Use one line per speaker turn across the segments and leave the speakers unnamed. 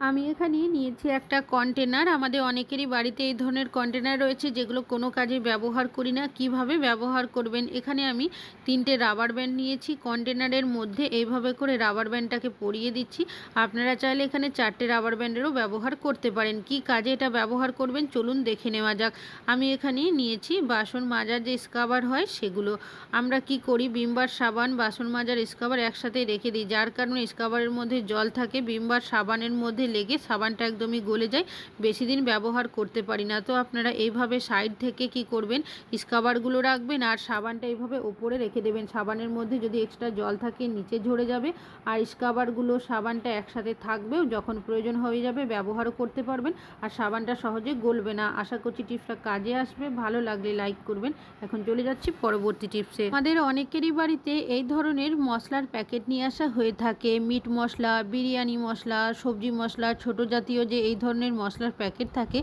আমি এখানে নিয়েছি একটা কন্টেনার আমাদের অনেকেরই বাড়িতে এই ধরনের কন্টেনার রয়েছে যেগুলো কোনো কাজে ব্যবহার করি না। কীভাবে ব্যবহার করবেন? এখানে আমি তিনটে রাবার ব্যান্ড নিয়েছি। কন্টেনারের মধ্যে এইভাবে করে রাবার ব্যান্ডটাকে পরিয়ে দিচ্ছি। আপনারা চাইলে এখানে চারটে রাবার ব্যান্ডেরও ব্যবহার করতে পারেন। কি কাজে এটা ব্যবহার করবেন? চলুন দেখে নেওয়া যাক। আমি এখানে নিয়েছি বাসন মাজার যে স্কাবার হয় সেগুলো। আমরা কি করি? বিমবার সাবান, বাসন মাজার স্কাবার একসাথে রেখে দিই। যার কারণে স্কাবারের মধ্যে জল থাকে। বিমবার সাবানের মধ্যে লেগে সাবানটা একদমই গলে যায়, বেশি দিন ব্যবহার করতে পারি না। তো আপনারা এইভাবে সাইড থেকে কি করবেন? স্কাবারগুলো রাখবেন আর সাবানটা এইভাবে ওপরে রেখে দেবেন। সাবানের মধ্যে যদি এক্সট্রা জল থাকে, নিচে ঝরে যাবে আর স্কাবারগুলো সাবানটা একসাথে থাকবেও যখন প্রয়োজন হয়ে যাবে ব্যবহারও করতে পারবেন আর সাবানটা সহজে গলবে না। আশা করছি টিপসটা কাজে আসবে। ভালো লাগলে লাইক করবেন। এখন চলে যাচ্ছি পরবর্তী টিপসে। আমাদের অনেকেরই বাড়িতে এই ধরনের মশলার প্যাকেট নিয়ে আসা হয়ে থাকে। মিট মশলা, বিরিয়ানি মশলা, সবজি মশলা ছোট জাতীয় যে এই ধরনের মশলার প্যাকেট থাকে,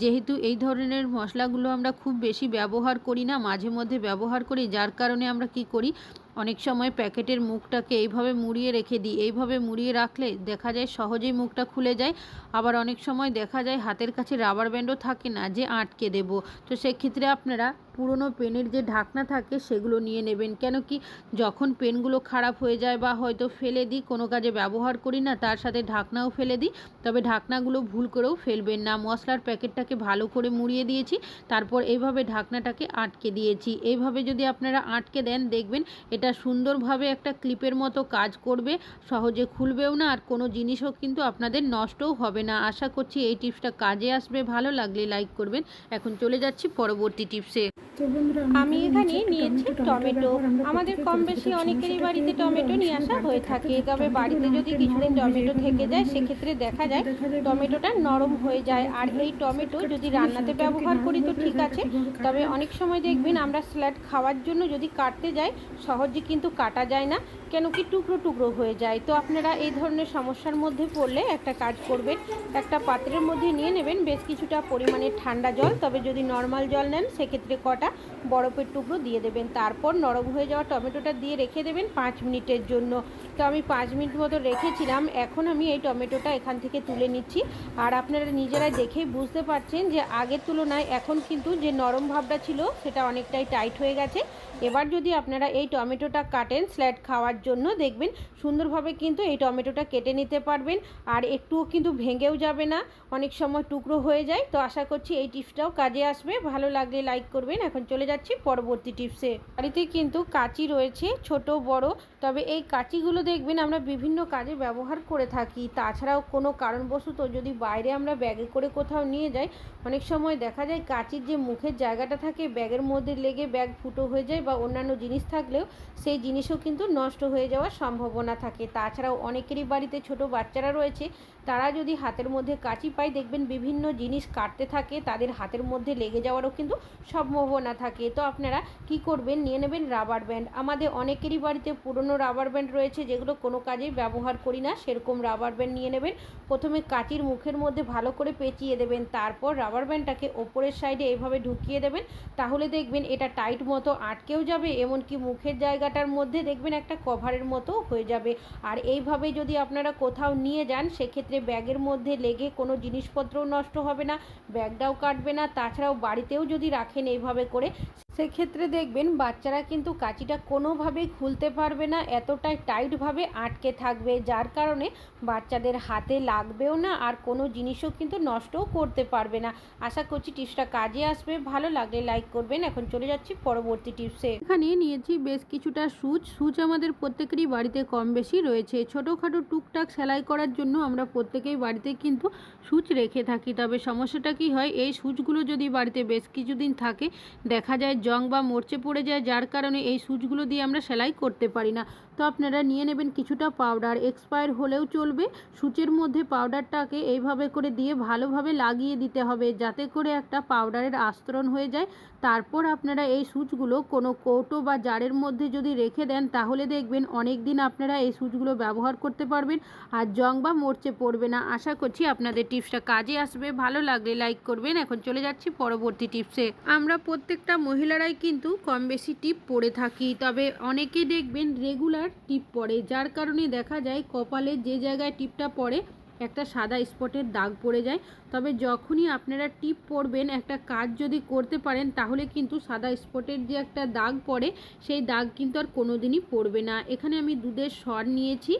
যেহেতু এই ধরনের মশলাগুলো আমরা খুব বেশি ব্যবহার করি না, মাঝে মধ্যে ব্যবহার করি, যার কারণে আমরা কি করি, অনেক সময় প্যাকেটের মুখটাকে এইভাবে মুড়িয়ে রেখে দিই। এইভাবে মুড়িয়ে রাখলে দেখা যায় সহজেই মুখটা খুলে যায়, আবার অনেক সময় দেখা যায় হাতের কাছে রাবার ব্যান্ডও থাকে না যে আটকে দেব। তো সেক্ষেত্রে আপনারা পুরনো পেনের যে ঢাকনা থাকে সেগুলো নিয়ে নেবেন। কেন কি যখন পেনগুলো খারাপ হয়ে যায় বা হয়তো ফেলে দিই, কোনো কাজে ব্যবহার করি না, তার সাথে ঢাকনাও ফেলে দিই। তবে ঢাকনাগুলো ভুল করেও ফেলবেন না। মশলার প্যাকেটটাকে ভালো করে মুড়িয়ে দিয়েছি, তারপর এইভাবে ঢাকনাটাকে আটকে দিয়েছি। এইভাবে যদি আপনারা আটকে দেন, দেখবেন এটা সুন্দরভাবে একটা ক্লিপের মতো কাজ করবে, সহজে খুলবেও না, আর কোনো জিনিসও কিন্তু আপনাদের নষ্টও হবে না। আশা করছি এই টিপসটা কাজে আসবে। ভালো লাগলে লাইক করবেন। এখন চলে যাচ্ছি পরবর্তী টিপসে। আমি এখানে নিয়েছি টমেটো আমাদের কম বেশি অনেকেরই বাড়িতে টমেটো নিয়ে আসা হয়ে থাকে। তবে বাড়িতে যদি কিছুদিন টমেটো থেকে যায় সেক্ষেত্রে দেখা যায় টমেটোটা নরম হয়ে যায়। আর এই টমেটো যদি রান্নাতে ব্যবহার করি তো ঠিক আছে। তবে অনেক সময় দেখবেন আমরা স্যালাড খাওয়ার জন্য যদি কাটতে যাই সহজে কিন্তু কাটা যায় না কেন কি টুকরো টুকরো হয়ে যায়। তো আপনারা এই ধরনের সমস্যার মধ্যে পড়লে একটা কাজ করবেন একটা পাত্রের মধ্যে নিয়ে নেবেন বেশ কিছুটা পরিমাণে ঠান্ডা জল। তবে যদি নর্মাল জল নেন সেক্ষেত্রে কটা বরফের টুকরো দিয়ে দেবেন। তারপর নরম হয়ে যাওয়া টমেটোটা দিয়ে রেখে দেবেন পাঁচ মিনিটের জন্য। তো আমি পাঁচ মিনিট মতো রেখেছিলাম। এখন আমি এই টমেটোটা এখান থেকে তুলে নিচ্ছি। আর আপনারা নিজেরাই দেখেই বুঝতে পারছেন যে আগের তুলনায় এখন কিন্তু যে নরম ভাবটা ছিল, সেটা অনেকটাই টাইট হয়ে গেছে। এবার যদি আপনারা এই টমেটোটা কাটেন স্ল্যাড খাওয়ার জন্য, দেখবেন সুন্দরভাবে কিন্তু এই টমেটোটা কেটে নিতে পারবেন। আর একটুও কিন্তু ভেঙেও যাবে না। অনেক সময় টুকরো হয়ে যায়। তো আশা করছি এই টিপসটাও কাজে আসবে। ভালো লাগলে লাইক করবেন। এখন চলে যাচ্ছি পরবর্তী টিপসে। বাড়িতে কিন্তু কাঁচি রয়েছে, ছোট, বড়। তবে এই কাঁচিগুলো দেখবেন আমরা বিভিন্ন কাজে ব্যবহার করে থাকি। তাছাড়াও কোনো কারণবশত যদি বাইরে আমরা ব্যাগে করে কোথাও নিয়ে যাই, অনেক সময় দেখা যায় কাঁচির যে মুখের জায়গাটা থাকে, ব্যাগের মধ্যে লেগে ব্যাগ ফুটো হয়ে যায় বা অন্যান্য জিনিস থাকলেও সেই জিনিসও কিন্তু নষ্ট হয়ে যাওয়ার সম্ভাবনা থাকে। তাছাড়াও অনেকেরই বাড়িতে ছোট বাচ্চারা রয়েছে, তারা যদি হাতের মধ্যে কাঁচি পায়, দেখবেন বিভিন্ন জিনিস কাটতে থাকে, তাদের হাতের মধ্যে লেগে যাওয়ারও কিন্তু সম্ভাবনা থাকে। তো আপনারা কি করবেন? নিয়ে নেবেন রাবার ব্যান্ড। আমাদের অনেকেরই বাড়িতে পুরনো রাবার ব্যান্ড রয়েছে যেগুলো কোনো কাজেই ব্যবহার করি না। সেরকম রাবার ব্যান্ড নিয়ে নেবেন। প্রথমে কাঁচির মুখের মধ্যে ভালো করে পেঁচিয়ে দেবেন। তারপর রাবার ব্যান্ডটাকে ওপরের সাইডে এইভাবে ঢুকিয়ে দেবেন। তাহলে দেখবেন এটা টাইট মতো আটকেও যাবে, এমনকি মুখের জায়গাটার মধ্যে দেখবেন একটা কভারের মতো হয়ে যাবে। আর এইভাবে যদি আপনারা কোথাও নিয়ে যান, সেক্ষেত্রে ব্যাগের মধ্যে লেগে কোনো জিনিসপত্রও নষ্ট হবে না, ব্যাগটাও কাটবে না। তাছাড়াও বাড়িতেও যদি রাখেন এইভাবে করে সেক্ষেত্রে দেখবেন বাচ্চারা কিন্তু কাঁচিটা কোনোভাবেই খুলতে পারবে না, এতটাই টাইটভাবে আটকে থাকবে। যার কারণে বাচ্চাদের হাতে লাগবেও না আর কোনো জিনিসও কিন্তু নষ্টও করতে পারবে না। আশা করছি টিপসটা কাজে আসবে। ভালো লাগলে লাইক করবেন। এখন চলে যাচ্ছি পরবর্তী টিপসে। এখানে নিয়েছি বেশ কিছুটা সুচ। সুচ আমাদের প্রত্যেকেরই বাড়িতে কম বেশি রয়েছে। ছোটোখাটো টুকটাক সেলাই করার জন্য আমরা প্রত্যেকেই বাড়িতে কিন্তু সুচ রেখে থাকি। তবে সমস্যাটা কি হয়? এই সুচগুলো যদি বাড়িতে বেশ কিছুদিন থাকে, দেখা যায় জং বা মরচে পড়ে যায়, যার কারণে এই সুচগুলো দিয়ে আমরা সেলাই করতে পারি না। তো আপনারা নিয়ে নেবেন কিছুটা পাউডার, এক্সপায়ার হলেও চলবে। সূচের মধ্যে পাউডারটাকে এইভাবে করে দিয়ে ভালোভাবে লাগিয়ে দিতে হবে, যাতে করে একটা পাউডারের আস্তরণ হয়ে যায়। তারপর আপনারা এই সুচগুলো কোনো কৌটো বা জারের মধ্যে যদি রেখে দেন, তাহলে দেখবেন অনেক দিন আপনারা এই সুচগুলো ব্যবহার করতে পারবেন আর জং বা মরচে পড়বে না। আশা করছি আপনাদের টিপসটা কাজে আসবে। ভালো লাগলে লাইক করবেন। এখন চলে যাচ্ছি পরবর্তী টিপসে। আমরা প্রত্যেকটা মহিলারাই কিন্তু কম বেশি টিপ পরে থাকি। তবে অনেকে দেখবেন রেগুলার টিপ পরে যার কারণে দেখা যায় কপালে যে জায়গায় টিপটা পড়ে, একটা সাদা স্পটের দাগ পড়ে যায়। তবে যখনই আপনারা টিপ পরবেন একটা কাজ যদি করতে পারেন, তাহলে কিন্তু সাদা স্পটের যে একটা দাগ পড়ে, সেই দাগ কিন্তু আর কোনো দিনই পড়বে না। এখানে আমি দুধের স্বর নিয়েছি।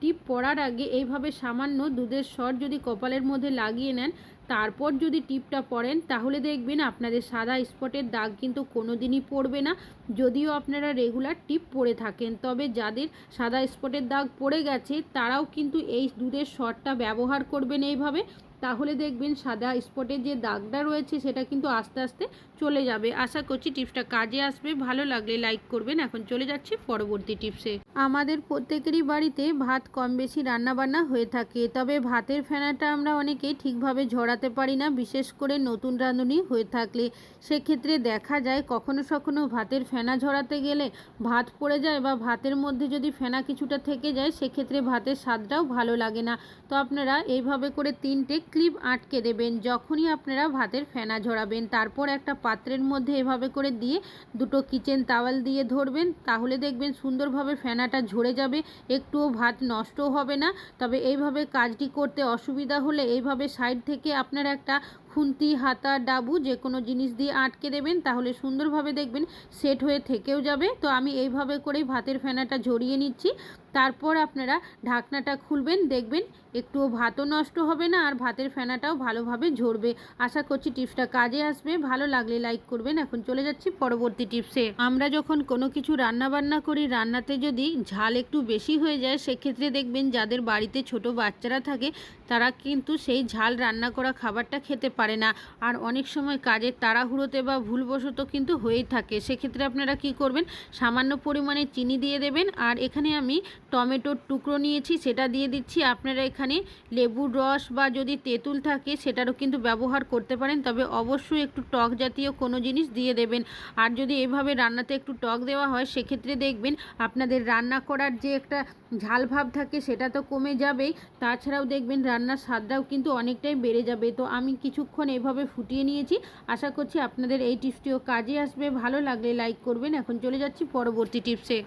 টিপ পরার আগে এইভাবে সামান্য দুধের স্বর যদি কপালের মধ্যে লাগিয়ে নেন, তারপর যদি টিপটা পরেন তাহলে দেখবেন আপনাদের সাদা স্পটের দাগ কিন্তু কোনো দিনই পড়বে না। যদিও আপনারা রেগুলার টিপ পরে থাকেন, তবে যাদের সাদা স্পটের দাগ পড়ে গেছে, তারাও কিন্তু এই দুধের শটটা ব্যবহার করবেন এইভাবে। তাহলে দেখবেন সাদা স্পটের যে দাগটা রয়েছে, সেটা কিন্তু আস্তে আস্তে চলে যাবে। আশা করছি টিপসটা কাজে আসবে। ভালো লাগলে লাইক করবেন। এখন চলে যাচ্ছি পরবর্তী টিপসে। আমাদের প্রত্যেকেরই বাড়িতে ভাত কম বেশি রান্নাবান্না হয়ে থাকে। তবে ভাতের ফেনাটা আমরা অনেকেই ঠিকভাবে ঝরাতে পারি না, বিশেষ করে নতুন রাঁধুনি হয়ে থাকলে। সেক্ষেত্রে দেখা যায় কখনো সখনো ভাতের ফেনা ঝরাতে গেলে ভাত পড়ে যায় বা ভাতের মধ্যে যদি ফেনা কিছুটা থেকে যায়, সেক্ষেত্রে ভাতের স্বাদটাও ভালো লাগে না। তো আপনারা এইভাবে করে তিনটে ক্লিপ আটকে দেবেন। যখনই আপনারা ভাতের ফেনা ঝরাবেন, তারপর একটা পাত্রের মধ্যে এভাবে করে দিয়ে দুটো কিচেন তাওয়াল দিয়ে ধরবেন। তাহলে দেখবেন সুন্দরভাবে ফেনাটা ঝরে যাবে, একটুও ভাত নষ্টও হবে না। তবে এইভাবে কাজটি করতে অসুবিধা হলে এইভাবে সাইড থেকে আপনারা একটা খুন্তি, হাতা, ডাবু যে কোনো জিনিস দিয়ে আটকে দেবেন, তাহলে সুন্দরভাবে দেখবেন সেট হয়ে থেকেও যাবে। তো আমি এইভাবে করেই ভাতের ফেনাটা ঝরিয়ে নিচ্ছি। তারপর আপনারা ঢাকনাটা খুলবেন, দেখবেন একটুও ভাতও নষ্ট হবে না আর ভাতের ফেনাটাও ভালোভাবে ঝরবে। আশা করছি টিপসটা কাজে আসবে। ভালো লাগলে লাইক করবেন। এখন চলে যাচ্ছি পরবর্তী টিপসে। আমরা যখন কোনো কিছু রান্না বান্না করি, রান্নাতে যদি ঝাল একটু বেশি হয়ে যায়, সেক্ষেত্রে দেখবেন যাদের বাড়িতে ছোট বাচ্চারা থাকে তারা কিন্তু সেই ঝাল রান্না করা খাবারটা খেতে পারে না। আর অনেক সময় কাজের তাড়াহুড়োতে বা ভুলবশত কিন্তু হয়েই থাকে। সেক্ষেত্রে আপনারা কি করবেন? সামান্য পরিমাণে চিনি দিয়ে দেবেন। আর এখানে আমি টমেটোর টুকরো নিয়েছি, সেটা দিয়ে দিচ্ছি। আপনারা এখানে লেবুর রস বা যদি তেঁতুল থাকে, সেটারও কিন্তু ব্যবহার করতে পারেন। তবে অবশ্যই একটু টক জাতীয় কোনো জিনিস দিয়ে দেবেন। আর যদি এভাবে রান্নাতে একটু টক দেওয়া হয়, সেক্ষেত্রে দেখবেন আপনাদের রান্না করার যে একটা ঝাল ভাব থাকে সেটা তো কমে যাবেই। তাছাড়াও দেখবেন রান্নার স্বাদটাও কিন্তু অনেকটাই বেড়ে যাবে। তো আমি কিছুক্ষণ এভাবে ফুটিয়ে নিয়েছি। আশা করছি আপনাদের এই টিপসটিও কাজে আসবে। ভালো লাগলে লাইক করবেন। এখন চলে যাচ্ছি পরবর্তী টিপসে।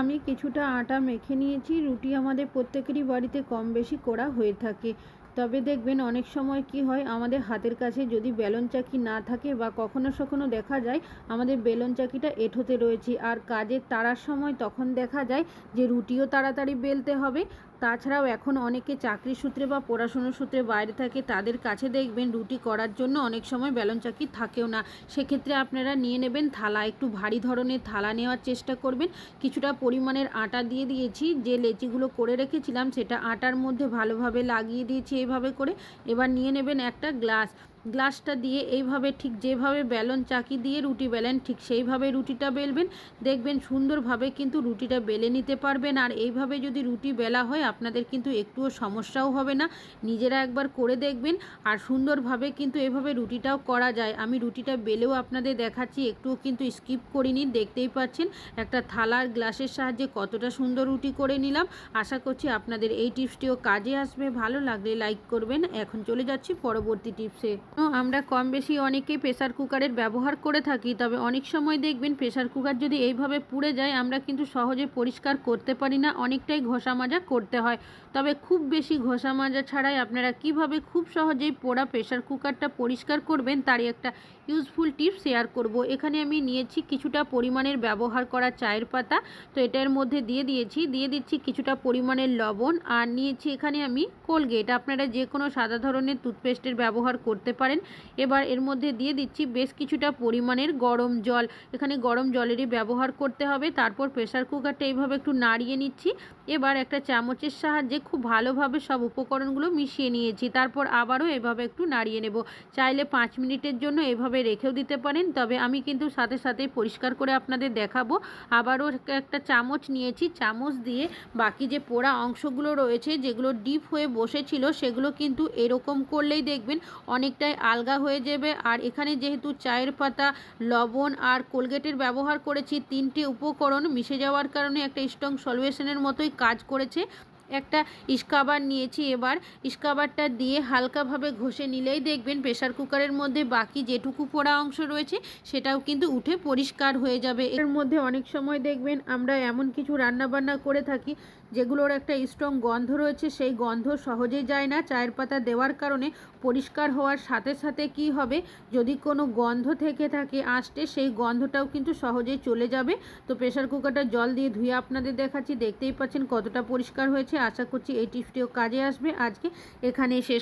আমি কিছুটা আটা মেখে নিয়েছি। রুটি আমাদের প্রত্যেকেরই বাড়িতে কম বেশি করা হয়ে থাকে। তবে দেখবেন অনেক সময় কি হয়, আমাদের হাতের কাছে যদি বেলন চাকি না থাকে বা কখনো সখনো দেখা যায়, আমাদের বেলন চাকিটা এঠোতে রয়েছে। আর কাজের তাড়ার সময় তখন দেখা যায় যে রুটিও তাড়াতাড়ি বেলতে হবে। তাছাড়াও এখন অনেকে চাকরি সূত্রে বা পড়াশুনোর সূত্রে বাইরে থাকে, তাদের কাছে দেখবেন রুটি করার জন্য অনেক সময় বেলন চাকি থাকেও না। সেক্ষেত্রে আপনারা নিয়ে নেবেন থালা, একটু ভারী ধরনের থালা নেওয়ার চেষ্টা করবেন। কিছুটা পরিমাণের আটা দিয়ে দিয়েছি, যে লেচিগুলো করে রেখেছিলাম সেটা আটার মধ্যে ভালোভাবে লাগিয়ে দিয়েছি এভাবে করে। এবার নিয়ে নেবেন একটা গ্লাস গ্লাসটা দিয়ে এইভাবে ঠিক যেভাবে বেলন চাকি দিয়ে রুটি বেলেন, ঠিক সেইভাবে রুটিটা বেলবেন। দেখবেন সুন্দরভাবে কিন্তু রুটিটা বেলে নিতে পারবেন। আর এইভাবে যদি রুটি বেলা হয়, আপনাদের কিন্তু একটুও সমস্যাও হবে না। নিজেরা একবার করে দেখবেন আর সুন্দরভাবে কিন্তু এভাবে রুটিটাও করা যায়। আমি রুটিটা বেলেও আপনাদের দেখাচ্ছি, একটুও কিন্তু স্কিপ করিনি, দেখতেই পাচ্ছেন একটা থালার গ্লাসের সাহায্যে কতটা সুন্দর রুটি করে নিলাম। আশা করছি আপনাদের এই টিপসটিও কাজে আসবে। ভালো লাগলে লাইক করবেন। এখন চলে যাচ্ছি পরবর্তী টিপসে। আমরা কম বেশি অনেকেই প্রেসার কুকারের ব্যবহার করে থাকি, তবে অনেক সময় দেখবেন প্রেসার কুকার যদি এইভাবে পুড়ে যায়, আমরা কিন্তু সহজে পরিষ্কার করতে পারি না, অনেকটাই ঘষা মাজা করতে হয়। তবে খুব বেশি ঘষা মাজা ছাড়াই আপনারা কীভাবে খুব সহজেই পোড়া প্রেসার কুকারটা পরিষ্কার করবেন, তারই একটা ইউজফুল টিপস শেয়ার করব। এখানে আমি নিয়েছি কিছুটা পরিমাণের ব্যবহার করা চায়ের পাতা। তো এটার মধ্যে দিয়ে দিয়েছি। দিয়ে দিচ্ছি কিছুটা পরিমাণের লবণ। আর নিয়েছি এখানে আমি কোলগেট। আপনারা যে কোনো সাদা ধরনের টুথপেস্টের ব্যবহার করতে পারেন। এবার এর মধ্যে দিয়ে দিচ্ছি বেশ কিছুটা পরিমাণের গরম জল। এখানে গরম জলেরই ব্যবহার করতে হবে। তারপর প্রেসার কুকারটা এইভাবে একটু নাড়িয়ে নিচ্ছি। এবার একটা চামচের সাহায্যে খুব ভালোভাবে সব উপকরণগুলো মিশিয়ে নিয়েছি। তারপর আবারও এভাবে একটু নাড়িয়ে নেব। চাইলে পাঁচ মিনিটের জন্য এভাবে রেখেও দিতে পারেন। তবে আমি কিন্তু সাথে সাথে পরিষ্কার করে আপনাদের দেখাবো। আবারও একটা চামচ নিয়েছি। চামচ দিয়ে বাকি যে পোড়া অংশগুলো রয়েছে, যেগুলো ডিপ হয়ে বসেছিল, সেগুলো কিন্তু এরকম করলেই দেখবেন অনেকটাই আলগা হয়ে যাবে। আর এখানে যেহেতু চায়ের পাতা, লবণ আর কোলগেটের ব্যবহার করেছি, তিনটে উপকরণ মিশে যাওয়ার কারণে একটা স্ট্রং সলিউশনের মতোই কাজ করেছে। একটা ইস্কাবার নিয়েছি এবার। ইস্কাবারটা দিয়ে হালকাভাবে ঘষে নিলেই দেখবেন প্রেসার কুকারের মধ্যে বাকি যেটুকু পোড়া অংশ রয়েছে, সেটাও কিন্তু উঠে পরিষ্কার হয়ে যাবে। এর মধ্যে অনেক সময় দেখবেন আমরা এমন কিছু রান্নাবান্না করে থাকি, যেগুলোর একটা স্ট্রং গন্ধ রয়েছে, সেই গন্ধ সহজে যায় না। চায়ের পাতা দেওয়ার কারণে পরিষ্কার হওয়ার সাথে সাথে কি হবে, যদি কোনো গন্ধ থেকে থাকে, আসতে সেই গন্ধটাও কিন্তু সহজেই চলে যাবে। তো প্রেসার কুকারটা জল দিয়ে ধুয়ে আপনাদের দেখাচ্ছি, দেখতেই পাচ্ছেন কতটা পরিষ্কার হয়েছে। আশা করছি এই টিপসটিও কাজে আসবে। আজকে এখানে শেষ